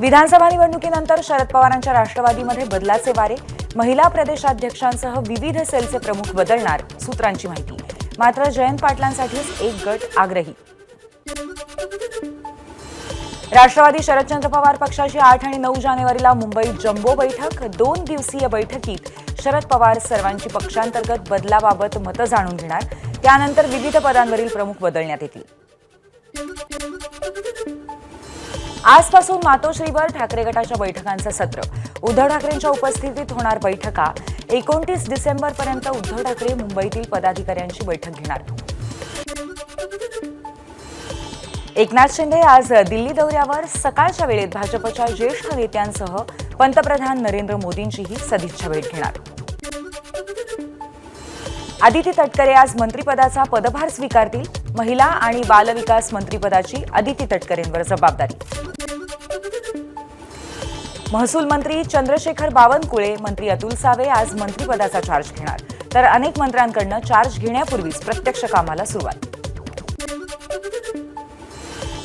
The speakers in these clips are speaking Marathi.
विधानसभा निवडणुकीनंतर शरद पवारांच्या राष्ट्रवादीमध्ये बदलाचे वारे महिला प्रदेशाध्यक्षांसह विविध सेलचे प्रमुख बदलणार सूत्रांची माहिती. मात्र जयंत पाटलांसाठीच एक गट आग्रही. राष्ट्रवादी शरदचंद्र पवार पक्षाची आठ आणि नऊ जानेवारीला मुंबईत जम्बो बैठक. दोन दिवसीय बैठकीत शरद पवार सर्वांची पक्षांतर्गत बदलाबाबत मतं जाणून घेणार. त्यानंतर विविध पदांवरील प्रमुख बदलण्यात येतील. आजपासून मातोश्रीवर ठाकरे गटाच्या बैठकांचं सत्र. उद्धव ठाकरेंच्या उपस्थितीत होणार बैठका. एकोणतीस डिसेंबरपर्यंत उद्धव ठाकरे मुंबईतील पदाधिकाऱ्यांची बैठक घेणार. एकनाथ शिंदे आज दिल्ली दौऱ्यावर. सकाळच्या वेळेत भाजपच्या ज्येष्ठ नेत्यांसह पंतप्रधान नरेंद्र मोदींचीही सदिच्छा भेट घेणार. आदिती तटकरे आज मंत्रिपदाचा पदभार स्वीकारतील. महिला आणि बालविकास मंत्रिपदाची आदिती तटकरेंवर जबाबदारी. महसूल मंत्री चंद्रशेखर बावनकुळे मंत्री अतुल सावे आज मंत्रिपदाचा चार्ज घेणार. तर अनेक मंत्र्यांकडनं चार्ज घेण्यापूर्वीच प्रत्यक्ष कामाला सुरुवात.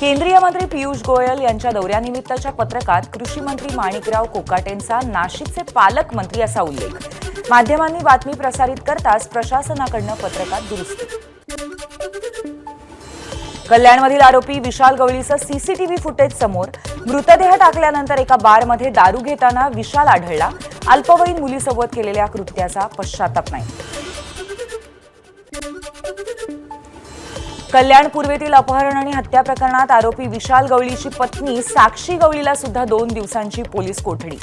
केंद्रीय मंत्री पियुष गोयल यांच्या दौऱ्यानिमित्तच्या पत्रकात कृषी मंत्री माणिकराव कोकाटेंचा नाशिकचे पालकमंत्री असा उल्लेख. माध्यमांनी बातमी प्रसारित करताच प्रशासनाकडनं पत्रकात दुरुस्ती. कल्याणमधील आरोपी विशाल गवळीचं सीसीटीव्ही फुटेज समोर मृतदेह टाकल्यानंतर एका बारमध्ये दारू घेताना विशाल आढळला. अल्पवयीन मुलीसोबत केलेल्या कृत्याचा पश्चाताप नाही. कल्याण पूर्वेतील अपहरण आणि हत्या प्रकरणात आरोपी विशाल गवळीची पत्नी साक्षी गवळीला सुद्धा दोन दिवसांची पोलीस कोठडी.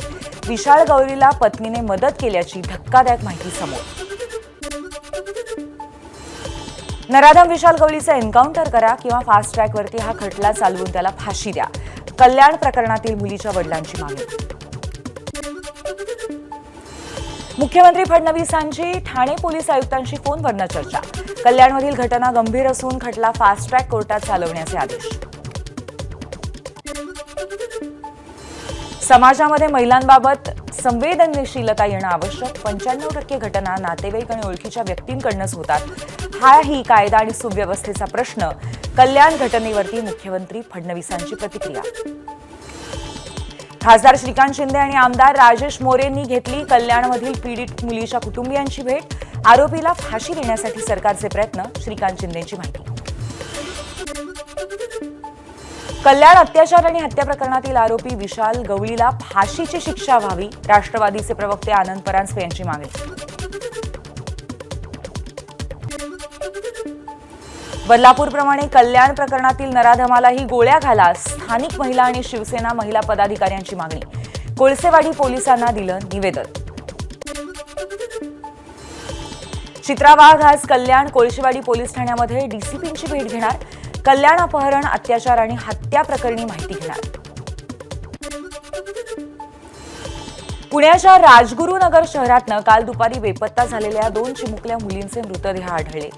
विशाल गवळीला पत्नीने मदत केल्याची धक्कादायक माहिती समोर. नराधम विशाल गवळीचं एन्काउंटर करा किंवा फास्ट ट्रॅकवरती हा खटला चालवून त्याला फाशी द्या. कल्याण प्रकरणातील मुलीच्या वडिलांची मागणी. मुख्यमंत्री फडणवीसांची ठाणे पोलीस आयुक्तांशी फोनवरनं चर्चा. कल्याणमधील घटना गंभीर असून खटला फास्ट ट्रॅक कोर्टात चालवण्याचे आदेश. समाजामध्ये महिलांबाबत संवेदनशीलता येणं आवश्यक. पंच्याण्णव टक्के घटना नातेवाईक आणि ओळखीच्या व्यक्तींकडनंच होतात. हाही कायदा आणि सुव्यवस्थेचा प्रश्न कल्याण घटनेवरती मुख्यमंत्री फडणवीसांची प्रतिक्रिया. खासदार श्रीकांत शिंदे आणि आमदार राजेश मोरेंनी घेतली कल्याणमधील पीडित मुलीच्या कुटुंबियांची भेट. आरोपीला फाशी देण्यासाठी सरकारचे प्रयत्न श्रीकांत शिंदेची माहिती. कल्याण अत्याचार आणि हत्या प्रकरणातील आरोपी विशाल गवळीला फाशीची शिक्षा व्हावी राष्ट्रवादीचे प्रवक्ते आनंद परांजपे यांची मागणी. बदलापूरप्रमाणे कल्याण प्रकरणातील नराधमालाही गोळ्या घाला. स्थानिक महिला आणि शिवसेना महिला पदाधिकाऱ्यांची मागणी. कोळसेवाडी पोलिसांना दिलं निवेदन. चित्रा वाघ आज कल्याण कोळशेवाडी पोलीस ठाण्यामध्ये डीसीपींची भेट घेणार. कल्याण अपहरण अत्याचार आणि हत्या प्रकरणी माहिती घेणार. पुण्याच्या राजगुरुनगर शहरातनं काल दुपारी बेपत्ता झालेल्या दोन चिमुकल्या मुलींचे मृतदेह आढळले.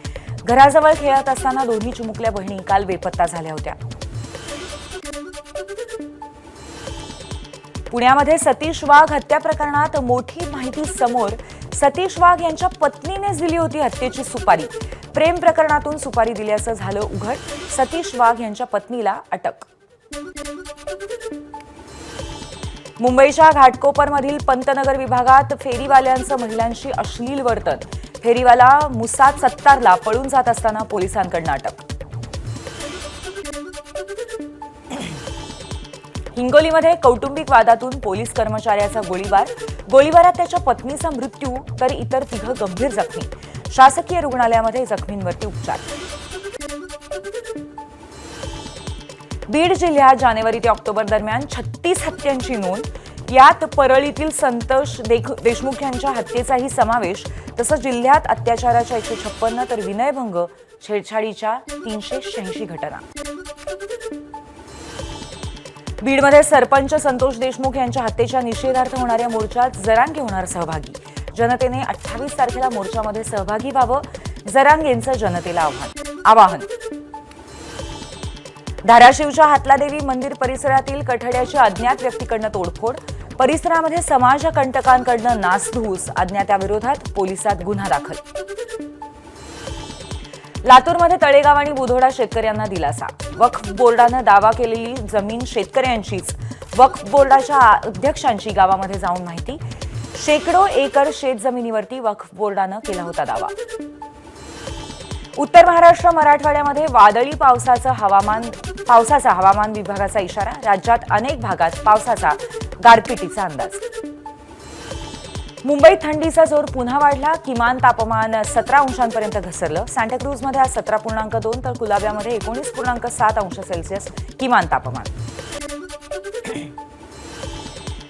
घराजवळ खेळत असताना दोन्ही चिमुकल्या बहिणी काल बेपत्ता झाल्या होत्या. पुण्यामध्ये सतीश वाघ हत्या प्रकरणात मोठी माहिती समोर सतीश वाघ यांच्या पत्नीनेच दिली होती हत्येची सुपारी. प्रेम प्रकरणातून सुपारी दिल्याचं झालं उघड. सतीश वाघ यांच्या पत्नीला अटक. मुंबईच्या घाटकोपरमधील पंतनगर विभागात फेरीवाल्यांचं महिलांशी अश्लील वर्तन. फेरीवाला मुसाद सत्तारला पळून जात असताना पोलिसांकडनं अटक. हिंगोलीमध्ये कौटुंबिक वादातून पोलीस कर्मचाऱ्याचा गोळीबार. गोळीबारात त्याच्या पत्नीचा मृत्यू तर इतर तिघं गंभीर जखमी. शासकीय रुग्णालयामध्ये जखमींवरती उपचार. बीड जिल्ह्यात जानेवारी ते ऑक्टोबर दरम्यान छत्तीस हत्यांची नोंद. यात परळीतील संतोष देख- देशमुख यांच्या हत्येचाही समावेश. तसंच जिल्ह्यात अत्याचाराच्या एकशे छप्पन्न तर विनयभंग छेडछाडीच्या तीनशे शहाऐंशी घटना. बीडमध्ये सरपंच संतोष देशमुख यांच्या हत्येच्या निषेधार्थ होणाऱ्या मोर्चात जरांगे होणार सहभागी. जनतेने अठ्ठावीस तारखेला मोर्चामध्ये सहभागी व्हावं जरांगेंचं जनतेला आव्हान. आवाहन. धाराशिवच्या हातलादेवी मंदिर परिसरातील कठड्याची अज्ञात व्यक्तीकडनं तोडफोड परिसरामध्ये समाजकंटकांकडनं नासधूस अज्ञाताविरोधात पोलिसात गुन्हा दाखल. लातूरमध्ये तळेगाव आणि बुधोडा शेतकऱ्यांना दिलासा. वक्फ बोर्डानं दावा केलेली जमीन शेतकऱ्यांचीच. वक्फ बोर्डाच्या अध्यक्षांची गावामध्ये जाऊन माहिती. शेकडो एकर शेतजमिनीवरती वक्फ बोर्डानं केला होता दावा. उत्तर महाराष्ट्र मराठवाड्यामध्ये वादळी पावसाचं हवामान पावसाचा हवामान विभागाचा इशारा. राज्यात अनेक भागात पावसाचा गारपिटीचा अंदाज. मुंबईत थंडीचा जोर पुन्हा वाढला. किमान तापमान सतरा अंशांपर्यंत घसरलं. सांताक्रूजमध्ये आज सतरा पूर्णांक दोन तर कुलाब्यामध्ये एकोणीस पूर्णांक सात अंश सेल्सिअस किमान तापमान.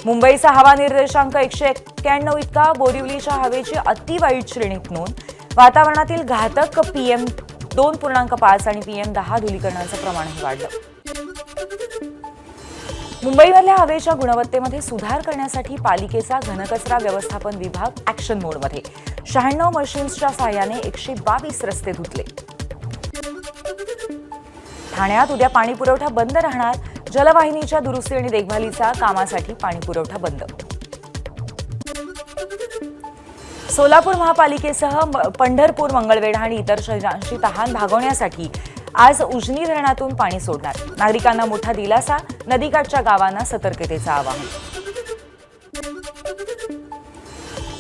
मुंबईचा हवा निर्देशांक एकशे एक्क्याण्णव इतका. बोरिवलीच्या हवेची अतिवाईट श्रेणीत नोंद वातावरणातील घातक पीएम दोन पूर्णांक पाच आणि पीएम दहा धुलीकरणाचं प्रमाणही वाढलं. मुंबईमधल्या हवेच्या गुणवत्तेमध्ये सुधार करण्यासाठी पालिकेचा घनकचरा व्यवस्थापन विभाग ऍक्शन मोडमध्ये शहाण्णव मशीन्सच्या सहाय्याने एकशे बावीस रस्ते धुतले. ठाण्यात उद्या पाणी पुरवठा बंद राहणार. जलवाहिनीच्या दुरुस्ती आणि देखभालीचा कामासाठी पाणी पुरवठा बंद. सोलापूर महापालिकेसह पंढरपूर मंगळवेढा आणि इतर शहरांशी तहान भागवण्यासाठी आज उजनी धरणातून पाणी सोडणार. नागरिकांना मोठा दिलासा नदीकाठच्या गावांना सतर्कतेचं आवाहन.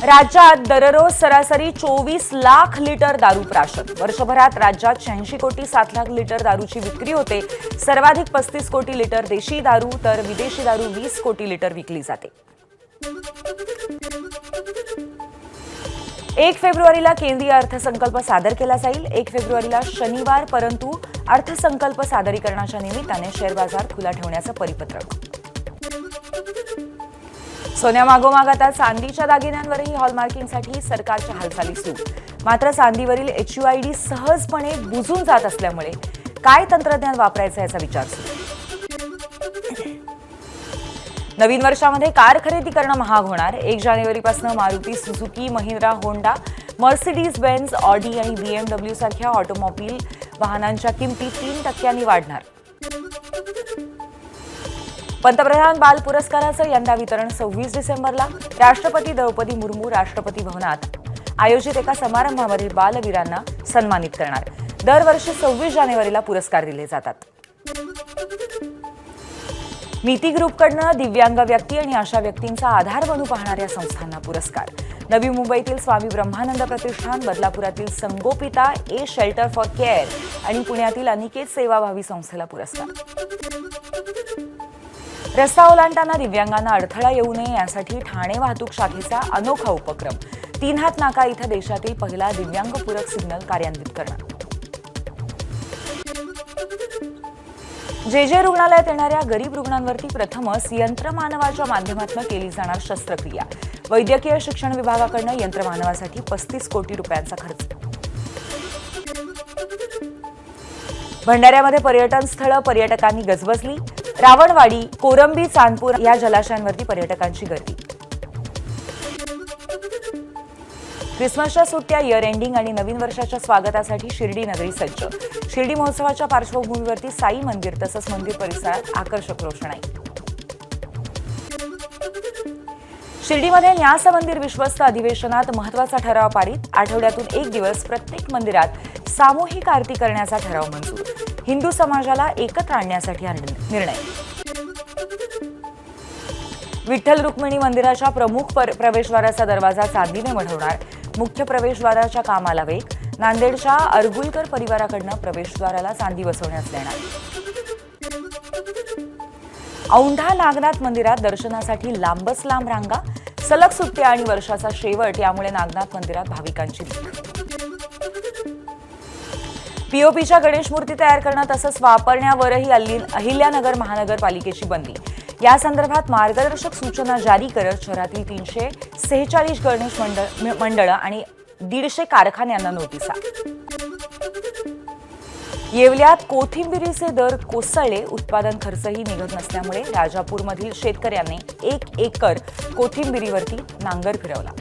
राज्यात दररोज सरासरी चोवीस लाख लिटर दारू प्राशन. वर्षभरात राज्यात शहाऐंशी कोटी सात लाख लिटर दारूची विक्री होते. सर्वाधिक पस्तीस कोटी लिटर देशी दारू तर विदेशी दारू वीस कोटी लिटर विकली जाते. एक फेब्रुवारीला केंद्रीय अर्थसंकल्प सादर केला जाईल. एक फेब्रुवारीला शनिवार परंतु अर्थसंकल्प सादरीकरणाच्या निमित्ताने शेअर बाजार खुला ठेवण्याचं परिपत्रक सोन्यामागोमाग आता चांदीच्या दागिन्यांवरही हॉलमार्किंगसाठी सरकारच्या हालचाली सुरू. मात्र चांदीवरील एचयूआयडी सहजपणे बुजून जात असल्यामुळे काय तंत्रज्ञान वापरायचं याचा विचार सुरू. नवीन वर्षामध्ये कार खरेदी करणं महाग होणार. एक जानेवारीपासून Maruti Suzuki Mahindra Honda Mercedes Benz Audi आणि बीएमडब्ल्यू सारख्या ऑटोमोबाईल वाहनांच्या किमती तीन टक्क्यांनी वाढणार. पंतप्रधान बाल पुरस्काराचं यंदा वितरण सव्वीस डिसेंबरला. राष्ट्रपती द्रौपदी मुर्मू राष्ट्रपती भवनात आयोजित एका समारंभामध्ये बालवीरांना सन्मानित करणार. दरवर्षी सव्वीस जानेवारीला पुरस्कार दिले जातात. नीती ग्रुपकडनं दिव्यांग व्यक्ती आणि अशा व्यक्तींचा आधार बनू पाहणाऱ्या संस्थांना पुरस्कार. नवी मुंबईतील Swami Brahmanand Pratishthan बदलापुरातील Sangopita A shelter for care आणि पुण्यातील अनिकेत सेवाभावी संस्थेला पुरस्कार. रस्ता ओलांडताना दिव्यांगांना अडथळा येऊ नये यासाठी ठाणे वाहतूक शाखेचा अनोखा उपक्रम. तीन हात नाका इथं देशातील पहिला दिव्यांगपूरक सिग्नल कार्यान्वित करणार. जे जे रुग्णालयात येणाऱ्या गरीब रुग्णांवरती प्रथमच यंत्रमानवाच्या माध्यमातून केली जाणार शस्त्रक्रिया. वैद्यकीय शिक्षण विभागाकडनं यंत्रमानवासाठी पस्तीस कोटी रुपयांचा खर्च. भंडाऱ्यामध्ये पर्यटन स्थळं पर्यटकांनी गजबजली. रावणवाडी कोरंबी चांदपूर या जलाशयांवरती पर्यटकांची गर्दी. क्रिसमसच्या सुट्ट्या इयर एंडिंग आणि नवीन वर्षाच्या स्वागतासाठी शिर्डी नगरी सज्ज. शिर्डी महोत्सवाच्या पार्श्वभूमीवरती साई मंदिर तसंच मंदिर परिसरात आकर्षक रोषणाई. शिर्डीमध्ये न्यास मंदिर विश्वस्त अधिवेशनात महत्त्वाचा ठराव पारित. आठवड्यातून एक दिवस प्रत्येक मंदिरात सामूहिक आरती करण्याचा ठराव मंजूर. हिंदू समाजाला एकत्र आणण्यासाठी निर्णय. विठ्ठल रुक्मिणी मंदिराच्या प्रमुख प्रवेशद्वाराचा दरवाजा चांदीने मढवणार. मुख्य प्रवेशद्वाराच्या कामाला वेग. नांदेडच्या अरगुलकर परिवाराकडनं प्रवेशद्वाराला चांदी बसवण्यात येणार औंढा नागनाथ मंदिरात दर्शनासाठी लांबच लांब रांगा. सलग सुट्ट्या आणि वर्षाचा शेवट यामुळे नागनाथ मंदिरात भाविकांची भीक. पीओपीच्या गणेश मूर्ती तयार करणं तसंच वापरण्यावरही अल्ली- अहिल्यानगर महानगरपालिकेची बंदी. या संदर्भात मार्गदर्शक सूचना जारी करत शहरातील तीनशे सेहेचाळीस गणेश मंडळ मंडळं आणि दीडशे कारखान्यांना नोटिसा. येवल्यात कोथिंबिरीचे दर कोसळले उत्पादन खर्चही निघत नसल्यामुळे राजापूरमधील शेतकऱ्यांनी एक एकर कोथिंबिरीवरती नांगर फिरवला.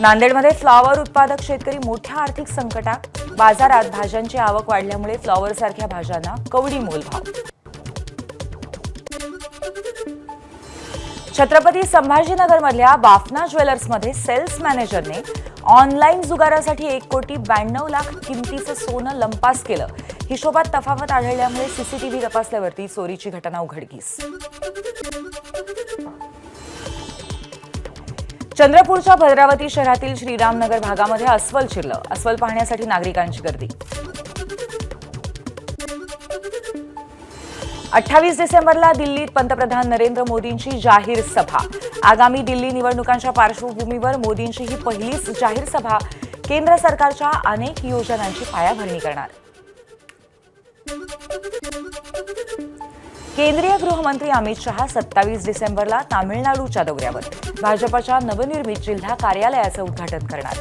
नांदेडमध्ये फ्लॉवर उत्पादक शेतकरी मोठ्या आर्थिक संकटात बाजारात भाज्यांची आवक वाढल्यामुळे फ्लॉवर सारख्या भाज्यांना कवडी मोलभाव छत्रपती संभाजीनगरमधल्या बाफना ज्वेलर्समध्ये सेल्स मॅनेजरने ऑनलाईन जुगारासाठी एक कोटी ब्याण्णव लाख किमतीचं सोनं लंपास केलं. हिशोबात तफावत आढळल्यामुळे सीसीटीव्ही तपासल्यावरती चोरीची घटना उघडकीस. चंद्रपूरच्या भद्रावती शहरातील श्रीरामनगर भागामध्ये अस्वल शिरलं. अस्वल पाहण्यासाठी नागरिकांची गर्दी. अठ्ठावीस डिसेंबरला दिल्लीत पंतप्रधान नरेंद्र मोदींची जाहीर सभा. आगामी दिल्ली निवडणुकांच्या पार्श्वभूमीवर मोदींची ही पहिलीच जाहीर सभा केंद्र सरकारच्या अनेक योजनांची पायाभरणी करणार. केंद्रीय गृहमंत्री अमित शहा सत्तावीस डिसेंबरला तामिळनाडूच्या दौऱ्यावर. भाजपच्या नवनिर्मित जिल्हा कार्यालयाचं उद्घाटन करणार.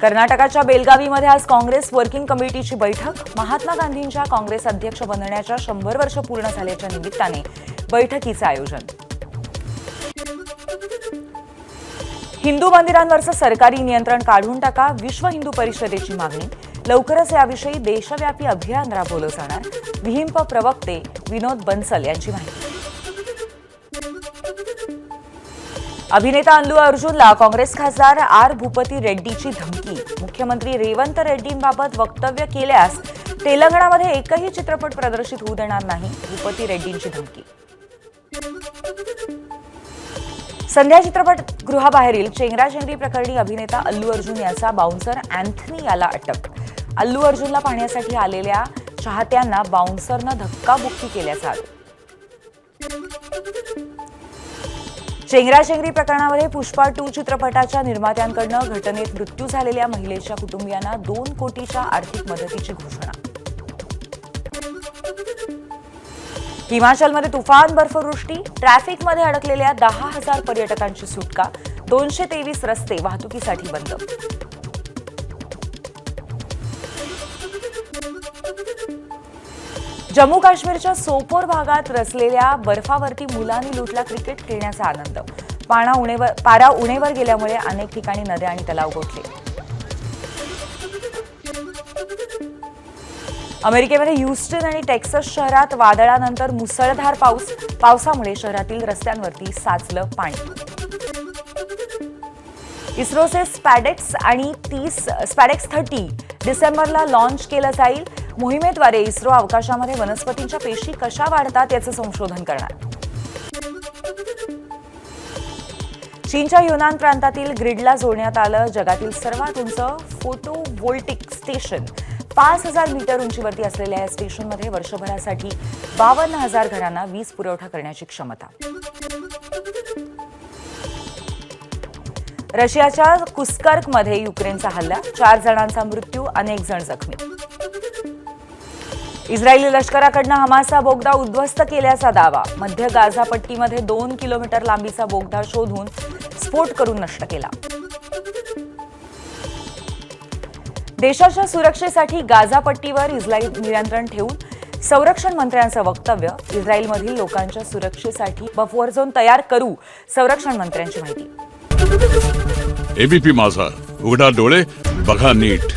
कर्नाटकाच्या बेलगावीमध्ये आज काँग्रेस वर्किंग कमिटीची बैठक. महात्मा गांधींच्या काँग्रेस अध्यक्ष बनण्याच्या शंभर वर्ष पूर्ण झाल्याच्या निमित्ताने बैठकीचं आयोजन. हिंदू मंदिरांवरचं सरकारी नियंत्रण काढून टाका विश्व हिंदू परिषदेची मागणी. लवकरच याविषयी देशव्यापी अभियान राबवलं जाणार. विहिंप प्रवक्ते विनोद बन्सल यांची माहिती. अभिनेता अल्लू अर्जुनला काँग्रेस खासदार आर भूपती रेड्डीची धमकी. मुख्यमंत्री रेवंत रेड्डींबाबत वक्तव्य केल्यास तेलंगणामध्ये एकही चित्रपट प्रदर्शित होऊ देणार नाही भूपती रेड्डींची धमकी. संध्या चित्रपटगृहाबाहेरील चेंगराचेंगरी प्रकरणी अभिनेता अल्लू अर्जुन याचा बाउन्सर अँथनी याला अटक. अल्लू अर्जुनला पाहण्यासाठी आलेल्या चाहत्यांना बाउन्सरनं धक्काबुक्की केल्याचा आरोप. चेंगराचेंगरी प्रकरणामध्ये पुष्पा टू चित्रपटाच्या निर्मात्यांकडनं घटनेत मृत्यू झालेल्या महिलेच्या कुटुंबियांना दोन कोटीच्या आर्थिक मदतीची घोषणा. हिमाचलमध्ये तुफान बर्फवृष्टी ट्रॅफिकमध्ये अडकलेल्या दहा हजार पर्यटकांची सुटका दोनशे तेवीस रस्ते वाहतुकीसाठी बंद. जम्मू काश्मीरच्या सोपोर भागात रचलेल्या बर्फावरती मुलांनी लुटला क्रिकेट खेळण्याचा आनंद. पाणा उणेवर पारा उणेवर गेल्यामुळे अनेक ठिकाणी नद्या आणि तलाव गोठले. अमेरिकेमध्ये ह्युस्टन आणि टेक्सस शहरात वादळानंतर मुसळधार पाऊस. पावसामुळे शहरातील रस्त्यांवरती साचलं पाणी. इस्रोचे स्पॅडेक्स आणि तीस स्पॅडेक्स थर्टी डिसेंबरला लॉन्च केलं जाईल. मोहिमेद्वारे इस्रो अवकाशामध्ये वनस्पतींच्या पेशी कशा वाढतात याचं संशोधन करणार. चीनच्या युनान प्रांतातील ग्रिडला जोडण्यात आलं जगातील सर्वात उंच फोटोवोल्टिक स्टेशन. पाच हजार मीटर उंचीवरती असलेल्या या स्टेशनमध्ये वर्षभरासाठी बावन्न हजार घरांना वीज पुरवठा करण्याची क्षमता. रशियाच्या कुस्कर्कमध्ये युक्रेनचा हल्ला. चार जणांचा मृत्यू अनेक जण जखमी. इस्रायली लष्कराकडनं हमासचा बोगदा उद्ध्वस्त केल्याचा दावा. मध्य गाझा पट्टीमध्ये दोन किलोमीटर लांबीचा बोगदा शोधून स्फोट करून नष्ट केला. देशाच्या सुरक्षेसाठी गाझा पट्टीवर इस्रायल नियंत्रण ठेवून संरक्षण मंत्र्यांचं वक्तव्य इस्रायलमधील लोकांच्या सुरक्षेसाठी बफर झोन तयार करू संरक्षण मंत्र्यांची माहिती. एबीपी माझा. उघडा डोळे बघा नीट.